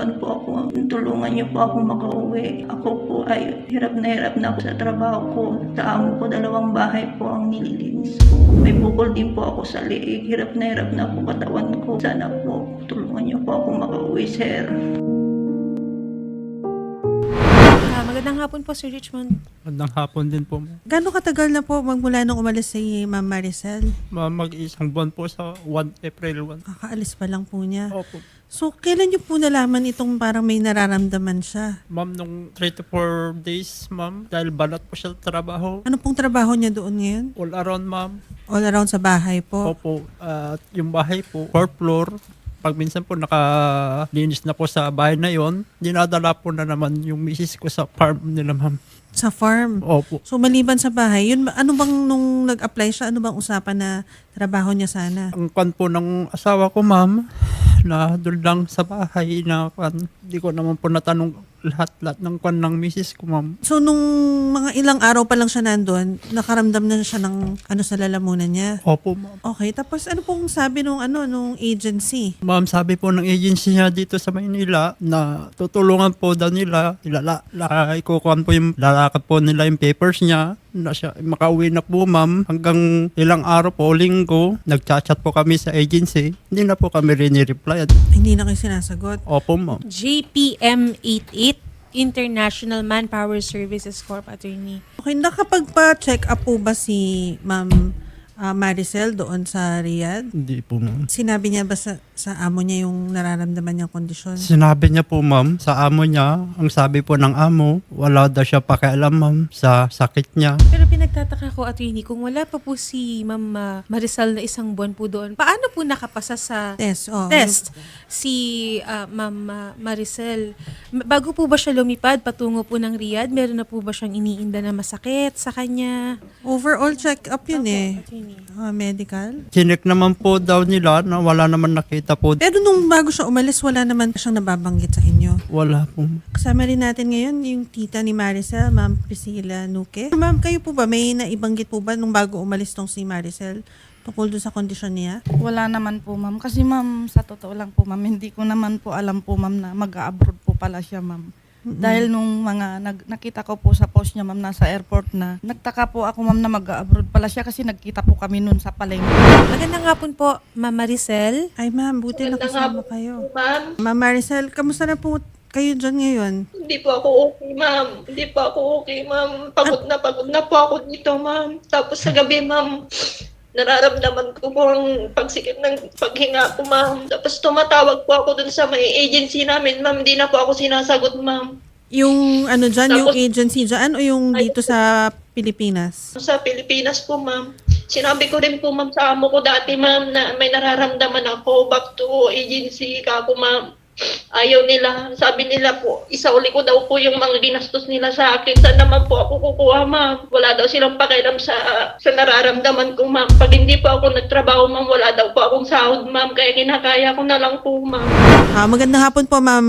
nanawagan po ako. Tulungan niyo po ako makauwi. Ako po ay hirap na hirap na ako sa trabaho ko. Sa amo ko, dalawang bahay po ang nililinis ko. May bukol din po ako sa liig. Hirap na hirap na po katawan ko. Sana po, tulungan niyo po ako makauwi, sir. Ah, magandang hapon po, Sir Richmond. Magandang hapon din po. ma'am. Gano'ng katagal na po magmula nung umalis si Ma'am Maricel? Ma'am, mag-isang buwan po sa 1 April 1. Kakaalis pa lang po niya. Opo. So, kailan niyo po nalaman itong parang may nararamdaman siya? Ma'am, nung 3 to 4 days, ma'am, dahil balat po siya sa trabaho. Ano pong trabaho niya doon ngayon? All around, ma'am. All around sa bahay po. Opo. At yung bahay po, 4 floor. Pag minsan po nakalinis na po sa bahay na yon, dinadala po na naman yung misis ko sa farm nila, ma'am. Sa farm. Opo. So, maliban sa bahay, yun, ano bang nung nag-apply siya, ano bang usapan na trabaho niya sana? Ang kwan po ng asawa ko, ma'am, na doon lang sa bahay na kwan. Hindi ko naman po natanong lahat-lahat ng kwan ng misis ko, ma'am. So, nung mga ilang araw pa lang siya nandun, nakaramdam na siya ng ano sa lalamunan niya. Opo, ma'am. Okay, tapos ano pong sabi nung ano nung agency? Ma'am, sabi po ng agency niya dito sa Maynila na tutulungan po daw nila. Ilala, la, ikukuhan po yung, lalakad po nila yung papers niya na siya makauwi na po ma'am hanggang ilang araw po linggo nagchat-chat po kami sa agency hindi na po kami rini-reply Hindi na kayo sinasagot. opo ma'am JPM 88 International Manpower Services Corp. Attorney. Okay, nakapagpa-check up po ba si Ma'am ah, Maricel doon sa Riyadh? hindi po ma'am Sinabi niya ba sa, sa amo niya yung nararamdaman niyang kondisyon? sinabi niya po ma'am sa amo niya ang sabi po ng amo wala daw siya pakialam ma'am sa sakit niya Pero pinagtataka ko, Attorney, kung wala pa po si Ma'am ah, Marisol na isang buwan po doon, paano po nakapasa sa Test, oh. test si ah, Ma'am ah, Maricel? M- Bago po ba siya lumipad patungo po ng Riyadh, meron na po ba siyang iniinda na masakit sa kanya? Overall check-up yun eh. Ah, medical. Chinek naman po daw nila na wala naman nakita po Pero nung bago siya umalis, wala naman siyang nababanggit sa inyo. wala po Kasama rin natin ngayon yung tita ni Maricel, Ma'am Priscilla Nuque. Ma'am, kayo po ba, may naibanggit po ba nung bago umalis tong si Maricel tungkol doon sa kondisyon niya? Wala naman po ma'am. Kasi ma'am, sa totoo lang po ma'am, hindi ko naman po alam po ma'am na mag-abroad po pala siya ma'am. Dahil nung mga nag, nakita ko po sa post niya ma'am nasa airport na, nagtaka po ako ma'am na mag-abroad pala siya kasi nagkita po kami nun sa palengke. Magandang hapon po, Ma'am Maricel. Ay ma'am, buti nakasama hapon kayo. Ma'am, Ma'am Maricel, kamusta na po kayo dyan ngayon? hindi po ako okay, ma'am. Hindi po ako okay, ma'am. Pagod na pagod na po ako dito, ma'am. Tapos sa gabi, ma'am, nararamdaman ko po ang pagsikip ng paghinga ko, ma'am. Tapos tumatawag po ako dun sa may agency namin, ma'am. Hindi na po ako sinasagot, ma'am. Yung ano dyan, yung Tapos- agency dyan o yung dito sa Pilipinas? Sa Pilipinas po, ma'am. Sinabi ko rin po, ma'am, sa amo ko dati, ma'am, na may nararamdaman ako. Back to agency ka po, ma'am. Ayaw nila. Sabi nila po, isauli ko daw po yung mga ginastos nila sa akin. Saan naman po ako kukuha, ma'am? Wala daw silang pakialam sa, sa nararamdaman ko, ma'am. Pag hindi po ako nagtrabaho, ma'am, wala daw po akong sahod, ma'am. Kaya kinakaya ko na lang po, ma'am. Ah, magandang hapon po, Ma'am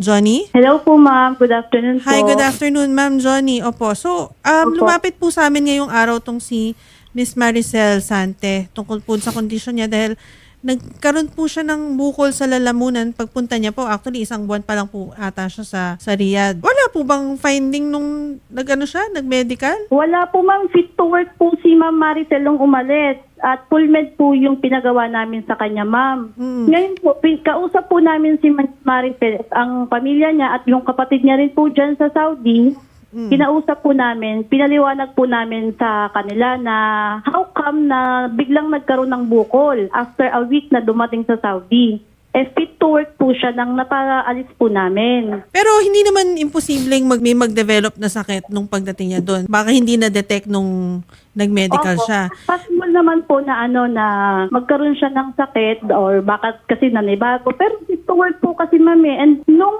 Johnny. Hello po ma'am, good afternoon po. Hi, good afternoon, Ma'am Johnny. Opo. So, um, Opo. lumapit po sa amin ngayong araw tong si Miss Maricel Sante tungkol po sa kondisyon niya dahil nagkaroon po siya ng bukol sa lalamunan pagpunta niya po. Actually, isang buwan pa lang po ata siya sa, sa Riyadh. Wala po bang finding nung nag-ano siya, nag-medical? Wala po ma'am, fit to work po si ma'am Maricel nung umalis. At full med po yung pinagawa namin sa kanya ma'am. Mm. Ngayon po, kausap po namin si Ma'am Maricel, ang pamilya niya at yung kapatid niya rin po dyan sa Saudi. Mm. Kinausap po namin, pinaliwanag po namin sa kanila na how come na biglang nagkaroon ng bukol after a week na dumating sa Saudi. Eh fit to work po siya nang napaalis po namin. Pero hindi naman imposibleng mag, may mag-develop na sakit nung pagdating niya doon. Baka hindi na-detect nung nag-medical Opo. siya. Possible naman po na ano na magkaroon siya ng sakit or baka kasi nanibago. Pero fit to work po kasi ma'am eh. And nung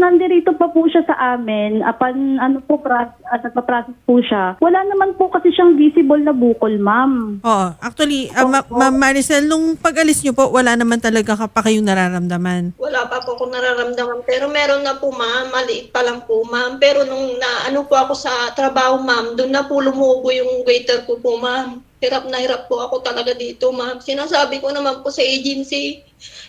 nandirito pa po siya sa amin, apan ano po, pras, at nagpa-process po siya, wala naman po kasi siyang visible na bukol ma'am. Oo. Actually, uh, Ma- Ma'am Maricel, nung pag-alis niyo po, wala naman talaga ka pa kayong nararamdaman. Wala pa po akong nararamdaman. Pero meron na po, ma'am. Maliit pa lang po, ma'am. Pero nung na, ano po ako sa trabaho, ma'am, doon na po lumubo yung waiter ko po, ma'am. Hirap na hirap po ako talaga dito, ma'am. Sinasabi ko naman po sa agency,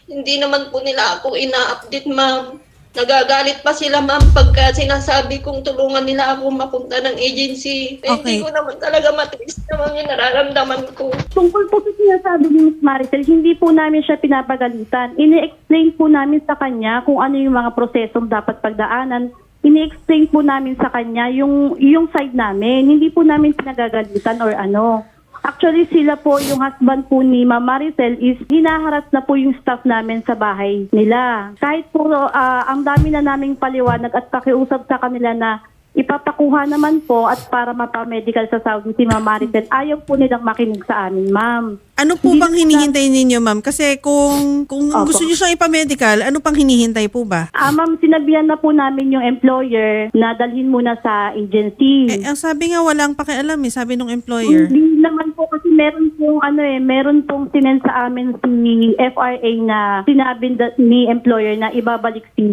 hindi naman po nila ako ina-update, ma'am. Nagagalit pa sila ma'am pagka sinasabi kong tulungan nila ako mapunta ng agency. Eh, Okay. Hindi ko naman talaga matiis naman yung nararamdaman ko. Tungkol po sa sinasabi ni Ms. Maricel, hindi po namin siya pinapagalitan. Ini-explain po namin sa kanya kung ano yung mga prosesong dapat pagdaanan. Ini-explain po namin sa kanya yung, yung side namin. Hindi po namin pinagagalitan or ano. Actually, sila po, yung husband po ni Ma'am Maricel is hinaharas na po yung staff namin sa bahay nila. Kahit po ah, ang dami na naming paliwanag at pakiusap sa kanila na ipapakuha naman po at para mapamedical sa Saudi si Ma'am Maricel, ayaw po nilang makinig sa amin, ma'am. Ano po Hindi bang po hinihintay ninyo, ma'am? Kasi kung kung Opo. gusto niyo siyang ipamedical, ano pang hinihintay po ba? Ah, ma'am, sinabihan na po namin yung employer na dalhin muna sa agency. Eh, ang sabi nga walang pakialam eh, sabi nung employer. Hindi naman po kasi meron pong ano eh, meron pong sinend sa amin si FRA na sinabi da- ni employer na ibabalik si,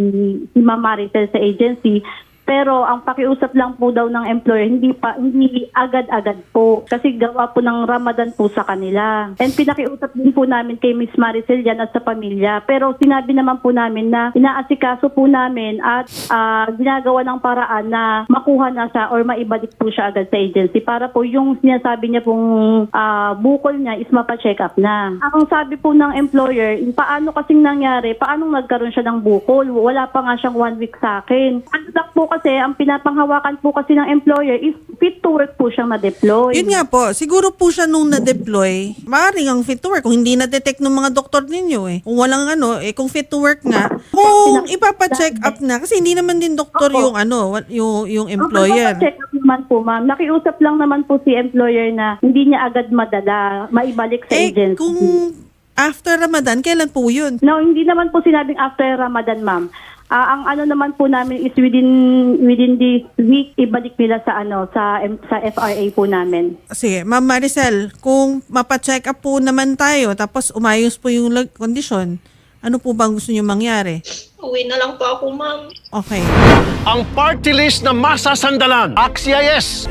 si Ma'am Maricel sa agency. Pero ang pakiusap lang po daw ng employer, hindi pa, hindi agad-agad po. Kasi gawa po ng Ramadan po sa kanila. And pinakiusap din po namin kay Miss Maricel yan at sa pamilya. Pero sinabi naman po namin na inaasikaso po namin at ah, ginagawa ng paraan na makuha na siya or maibalik po siya agad sa agency para po yung sinasabi niya pong ah, bukol niya is mapacheck up na. Ang sabi po ng employer, paano kasing nangyari, paano nagkaroon siya ng bukol? Wala pa nga siyang one week sa akin. Ano po kasi, ang pinapanghawakan po kasi ng employer is fit to work po siyang na-deploy. Yun nga po, siguro po siya nung na-deploy, maaaring ang fit to work kung hindi na-detect ng mga doktor ninyo eh. Kung walang ano, eh kung fit to work nga, kung ipapacheck up na, kasi hindi naman din doktor Opo. yung ano, yung, yung employer. check up naman po, ma'am. Nakiusap lang naman po si employer na hindi niya agad madala, maibalik sa Eh, agency. kung after Ramadan, kailan po yun? No, hindi naman po sinabing after Ramadan, ma'am. Ah, ang ano naman po namin is within within this week ibalik nila sa ano sa sa FRA po namin. Sige, Ma'am Maricel, kung mapacheck up po naman tayo, tapos umayos po yung lag- kondisyon, ano po bang gusto niyo mangyari? Uwi na lang po ako ma'am. Okay. ang party list na masasandalan. AXIS!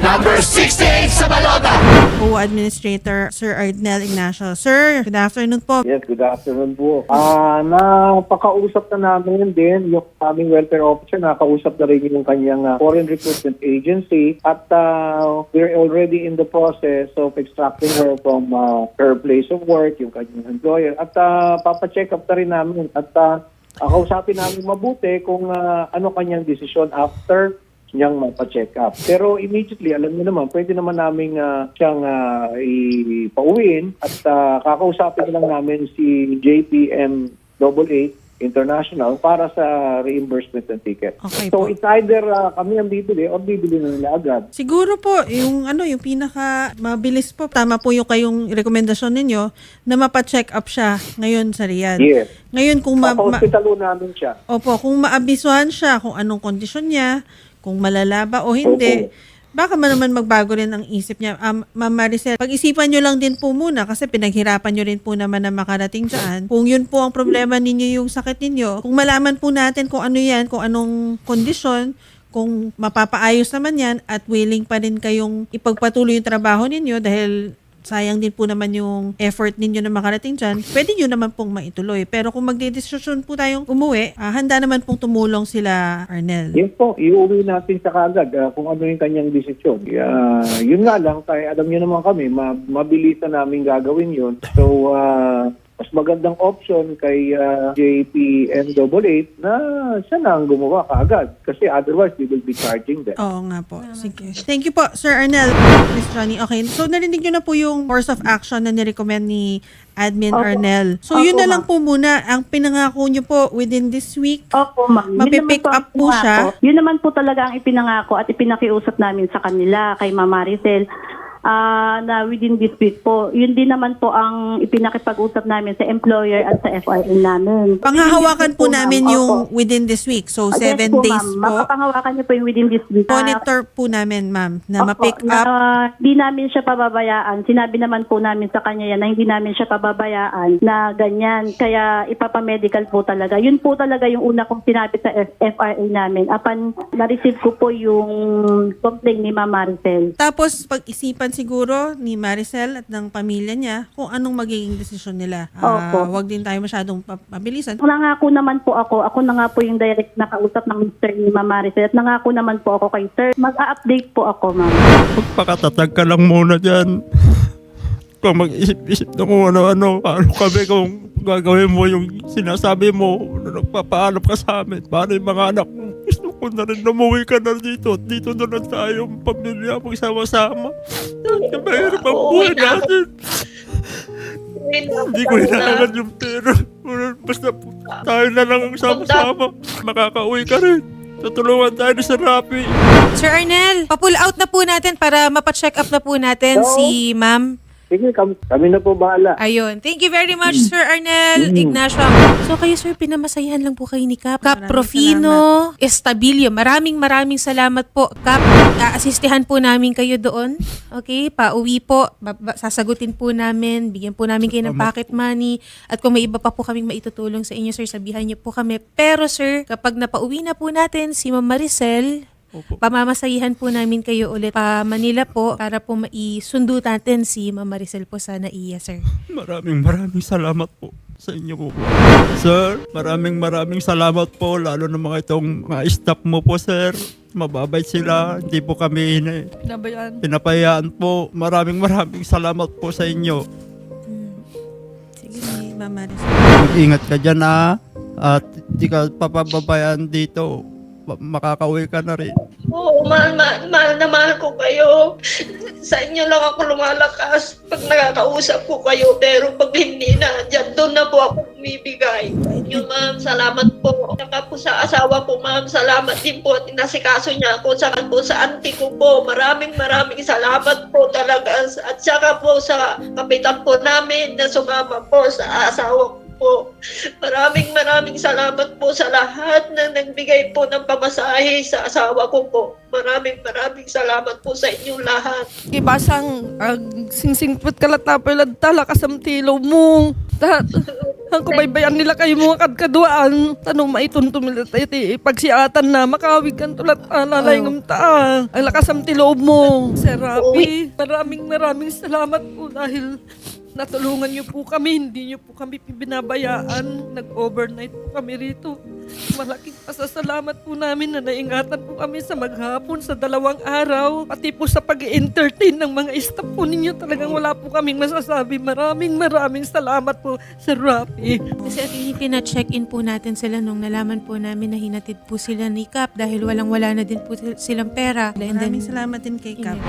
Po Administrator Sir Ardnel Ignacio. Sir, good afternoon po. Yes, good afternoon po. Ah, napakausap na namin din yung aming welfare officer, nakausap na rin yung kanyang ah, foreign recruitment agency at ah, we're already in the process of extracting her from ah, her place of work, yung kanyang employer at uh, papacheck up na rin namin at uh, kausapin namin mabuti kung ah, ano kanyang desisyon after niyang mapacheck up. Pero immediately, alam niyo naman, pwede naman namin ah, siyang ah, ipauwiin at ah, kakausapin lang namin si JPM 88 International para sa reimbursement ng ticket. Okay so po. it's either ah, kami ang bibili or bibili na nila agad. Siguro po, yung ano, yung pinaka mabilis po, tama po yung kayong rekomendasyon ninyo na mapacheck up siya ngayon sa Riyadh. Yes. Ngayon kung ma, ma- Papa-hospitalo namin siya. Opo, kung maabisuhan siya kung anong kondisyon niya, kung malala ba o hindi, baka man naman magbago rin ang isip niya. Um, Ma'am Maricel, pag-isipan nyo lang din po muna kasi pinaghirapan nyo rin po naman na makarating dyan. Kung yun po ang problema ninyo yung sakit ninyo, kung malaman po natin kung ano yan, kung anong kondisyon, kung mapapaayos naman yan at willing pa rin kayong ipagpatuloy yung trabaho ninyo dahil sayang din po naman yung effort ninyo na makarating dyan, pwede nyo naman pong maituloy. Pero kung magdidesisyon po tayong umuwi, ah, handa naman pong tumulong sila, Arnel. Yes po, iuwi natin sa kagad ah, kung ano yung kanyang desisyon. Ah, yun nga lang, kaya alam niyo naman kami, ma- mabilisan namin gagawin yun. So, ah, mas magandang option kay ah, JPN88 na siya na ang gumawa kaagad. Kasi otherwise, we will be charging them. Oo nga po. Sige. Thank you po, Sir Arnel. Miss Johnny. Okay. So, narinig nyo na po yung course of action na nirecommend ni Admin Opo. Arnel. So, Opo, yun na lang po muna. Ang pinangako nyo po within this week. Opo, ma'am. Yun Mapipick naman up ang po siya? Yun naman po talaga ang ipinangako at ipinakiusap namin sa kanila kay Ma'am Maricel ah, na within this week po. Yun din naman po ang ipinakipag-usap namin sa employer at sa FRA namin. Panghahawakan po week namin yung Opo. within this week. So, Ah, yes seven po, days po. Mapapanghawakan niyo po yung within this week. Monitor po namin, ma'am, na Opo, ma-pick up. Di namin siya pababayaan. Sinabi naman po namin sa kanya yan na hindi namin siya pababayaan na ganyan. Kaya ipapamedical po talaga. Yun po talaga yung una kong sinabi sa FRA namin. Apan na-receive ko po yung complaint ni Ma'am Maricel. Tapos, pag-isipan siguro ni Maricel at ng pamilya niya kung anong magiging desisyon nila. Ah, Opo. wag din tayo masyadong pa- pabilisan. Nangako naman po ako, ako na nga po yung direct na kausap ng Mr. ni Ma'am Maricel at nangako naman po ako kay Sir. Mag-a-update po ako, Ma'am. Magpakatatag ka lang muna dyan. Kung mag-isip-isip na kung ano-ano, paano kami kung gagawin mo yung sinasabi mo na nagpapaalam ka sa amin. Paano yung mga anak mo? Gusto ko na rin umuwi ka na dito. at Dito na lang tayo, pamilya, magsama-sama. Yan, mahirap ang buhay ako. natin. Ako Hindi ko kanina. hinahangan yung pera. Basta tayo na lang ang sama-sama. Makakauwi ka rin. Tutulungan tayo ni Sir Rapi. Sir Arnel, pa-pull out na po natin para mapacheck up na po natin si ma'am. Sige, kami, kami na po bahala. Ayun. Thank you very much, Sir Arnel Ignacio. So kayo, sir, pinamasayahan lang po kayo ni Cap. Cap Maraming Profino Estabilio. Maraming maraming salamat po. Cap, aasistihan po namin kayo doon. Okay? Pauwi po. Ba- ba- sasagutin po namin. Bigyan po namin kayo ng pocket money. At kung may iba pa po kaming maitutulong sa inyo, sir, sabihan niyo po kami. Pero, sir, kapag napauwi na po natin si Ma'am Maricel, Opo. Pamamasahihan po namin kayo ulit pa Manila po para po maisundo natin si Ma'am Maricel po sa NAIA, sir. Maraming maraming salamat po sa inyo po. Sir, maraming maraming salamat po lalo na mga itong mga staff mo po sir. Mababait sila, hindi po kami hina- Pinabayaan. pinapayaan po. Maraming maraming salamat po sa inyo. Sige, ni Ma'am Maricel. Mag-ingat ka dyan ha. At di ka papababayaan dito. Ma- Makakauwi ka na rin. Oo, mahal, mahal, mahal na mahal ko kayo. Sa inyo lang ako lumalakas pag nakakausap ko kayo. Pero pag hindi na, dyan doon na po ako bumibigay. Yung ma'am, salamat po. Saka po sa asawa ko, ma'am, salamat din po at inasikaso niya ako. Saka po sa auntie ko po, maraming maraming salamat po talaga. At saka po sa kapitan po namin na sumama po sa asawa ko po. Maraming maraming salamat po sa lahat na nagbigay po ng pamasahe sa asawa ko po. Maraming maraming salamat po sa inyong lahat. Ibasang ag singsingput kalatapoy ladtala kasam tilaw mo. Ta ang kubaybayan nila kayo mga kadkaduan. Tanong maituntum tayo ti pagsiatan na makawig kan tulat alalay ng taa. Ang lakasam tilaw mo. Sir Rafi, maraming maraming salamat po dahil natulungan niyo po kami. Hindi niyo po kami binabayaan. Nag-overnight po kami rito. Malaking pasasalamat po namin na naingatan po kami sa maghapon sa dalawang araw. Pati po sa pag entertain ng mga staff po ninyo. Talagang wala po kaming masasabi. Maraming maraming salamat po, Sir Rafi. Kasi at pina-check-in po natin sila nung nalaman po namin na hinatid po sila ni Cap dahil walang-wala na din po silang pera. And then, Maraming salamat din kay Cap.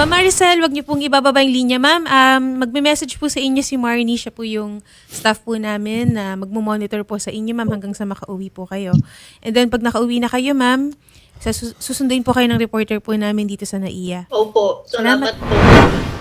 Ma'am Maricel, wag niyo pong ibababa yung linya, ma'am. Um, magme-message po sa inyo si Marnie. Siya po yung staff po namin na magmo-monitor po sa inyo, ma'am, hanggang sa makauwi po kayo. And then, pag nakauwi na kayo, ma'am, sa- susunduin po kayo ng reporter po namin dito sa NAIA. Opo, Salamat. salamat po.